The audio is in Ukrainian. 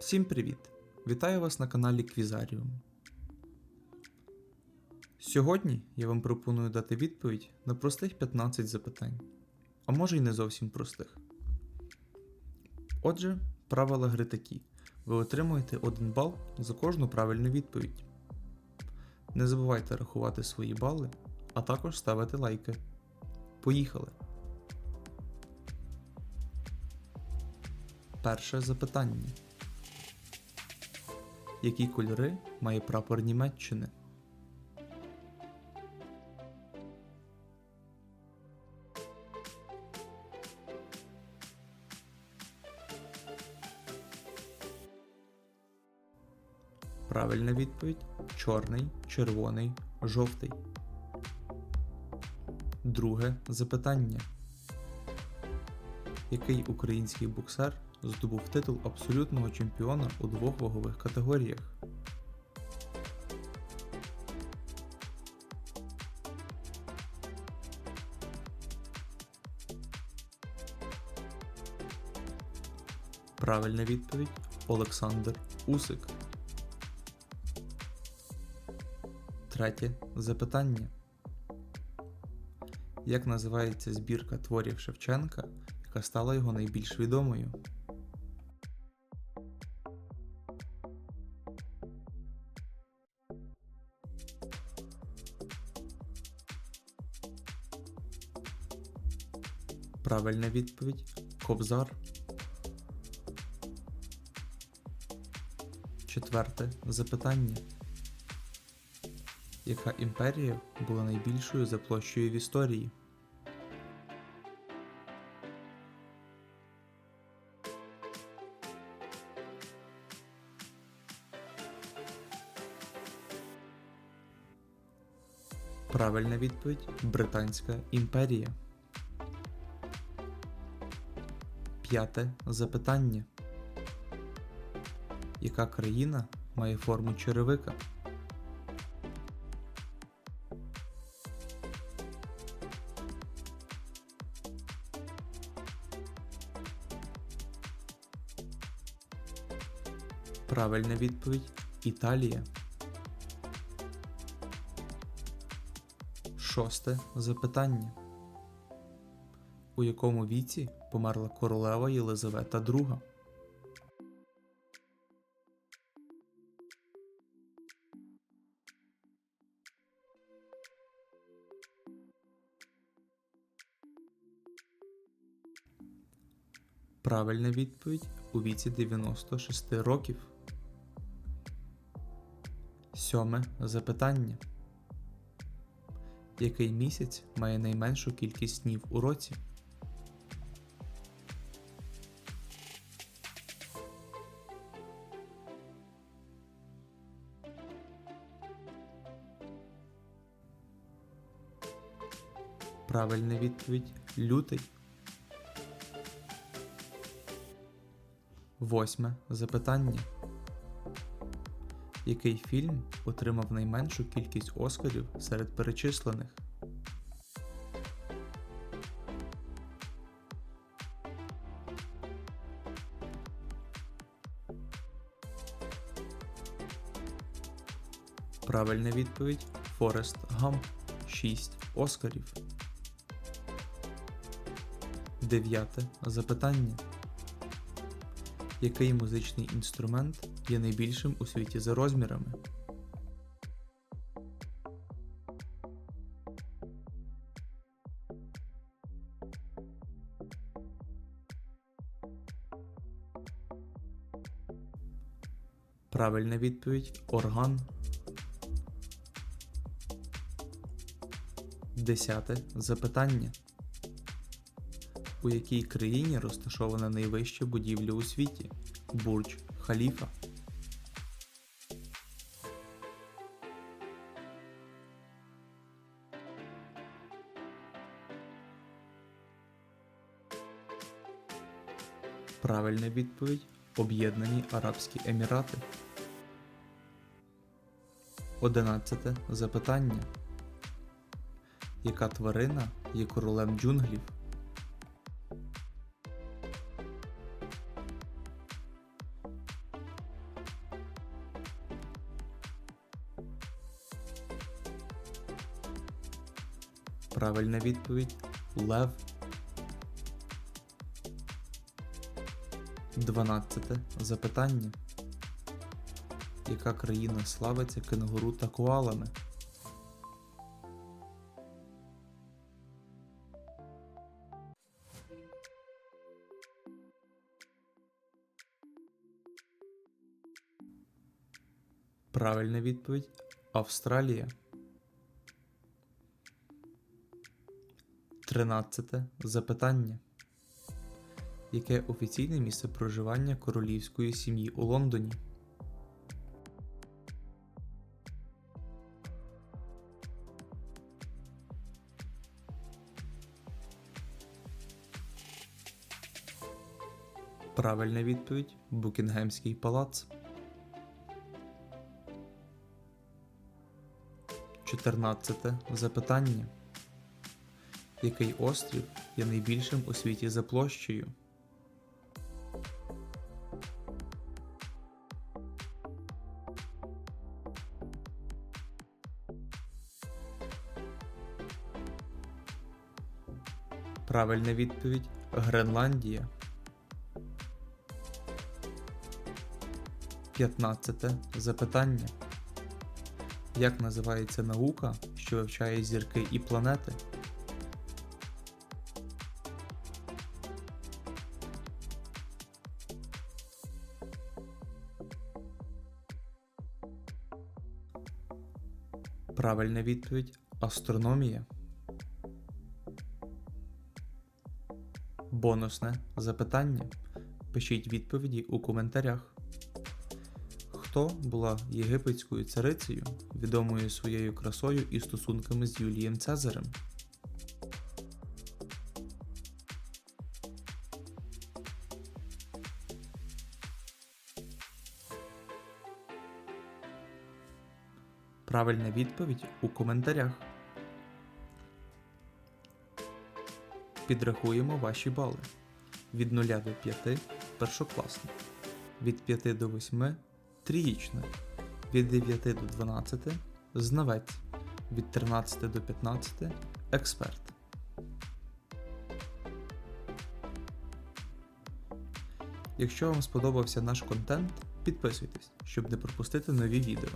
Всім привіт! Вітаю вас на каналі Квізаріум. Сьогодні я вам пропоную дати відповідь на простих 15 запитань, а може й не зовсім простих. Отже, правила гри такі: ви отримуєте 1 бал за кожну правильну відповідь. Не забувайте рахувати свої бали, а також ставити лайки. Поїхали! Перше запитання. Які кольори має прапор Німеччини? Правильна відповідь чорний, червоний, жовтий. Друге запитання. Який український боксер здобув титул абсолютного чемпіона у двох вагових категоріях? Правильна відповідь Олександр Усик. Третє запитання. Як називається збірка творів Шевченка, яка стала його найбільш відомою? Правильна відповідь Кобзар. Четверте запитання. Яка імперія була найбільшою за площею в історії? Правильна відповідь Британська імперія. П'яте запитання. Яка країна має форму черевика? Правильна відповідь Італія. Шосте запитання. У якому віці померла королева Єлизавета II? Правильна відповідь у віці 96 років. Сьоме запитання. Який місяць має найменшу кількість днів у році? Правильна відповідь лютий. Восьме запитання. Який фільм отримав найменшу кількість Оскарів серед перечислених? Правильна відповідь Форест Гамп 6 Оскарів. Дев'яте запитання. Який музичний інструмент є найбільшим у світі за розмірами? Правильна відповідь орган. Десяте запитання. У якій країні розташована найвища будівля у світі? Бурдж Халіфа. Правильна відповідь Об'єднані Арабські Емірати. Одинадцяте запитання. Яка тварина є королем джунглів? Правильна відповідь Лев. 12 запитання. Яка країна славиться кенгуру та коалами? Правильна відповідь Австралія. 13 запитання. Яке офіційне місце проживання королівської сім'ї у Лондоні? Правильна відповідь Букінгемський палац. 14 запитання. Який острів є найбільшим у світі за площею? Правильна відповідь Гренландія. 15 запитання. Як називається наука, що вивчає зірки і планети? Правильна відповідь астрономія. Бонусне запитання. Пишіть відповіді у коментарях. Хто була єгипетською царицею, відомою своєю красою і стосунками з Юлієм Цезарем? Правильна відповідь у коментарях. Підрахуємо ваші бали. Від 0 до 5 першокласник. Від 5 до 8 трієчник. Від 9 до 12 знавець. Від 13 до 15 експерт. Якщо вам сподобався наш контент, підписуйтесь, щоб не пропустити нові відео.